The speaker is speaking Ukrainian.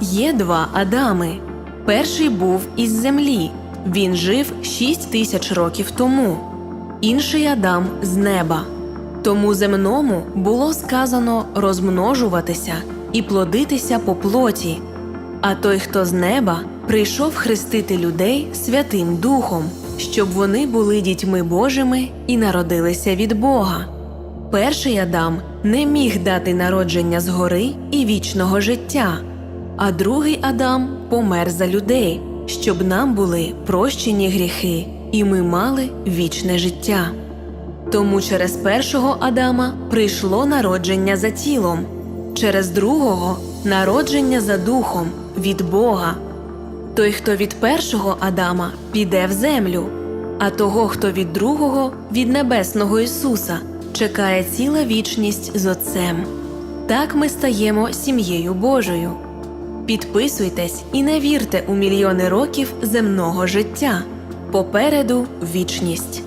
Є два Адами. Перший був із землі. Він жив шість тисяч років тому. Інший Адам з неба. Тому земному було сказано розмножуватися і плодитися по плоті. А той, хто з неба, прийшов хрестити людей Святим Духом, щоб вони були дітьми Божими і народилися від Бога. Перший Адам не міг дати народження згори і вічного життя, а другий Адам помер за людей, щоб нам були прощені гріхи, і ми мали вічне життя. Тому через першого Адама прийшло народження за тілом, через другого народження за духом від Бога. Той, хто від першого Адама, піде в землю, а того, хто від другого, від небесного Ісуса, чекає ціла вічність з Отцем. Так ми стаємо сім'єю Божою. Підписуйтесь і не вірте у мільйони років земного життя. Попереду вічність.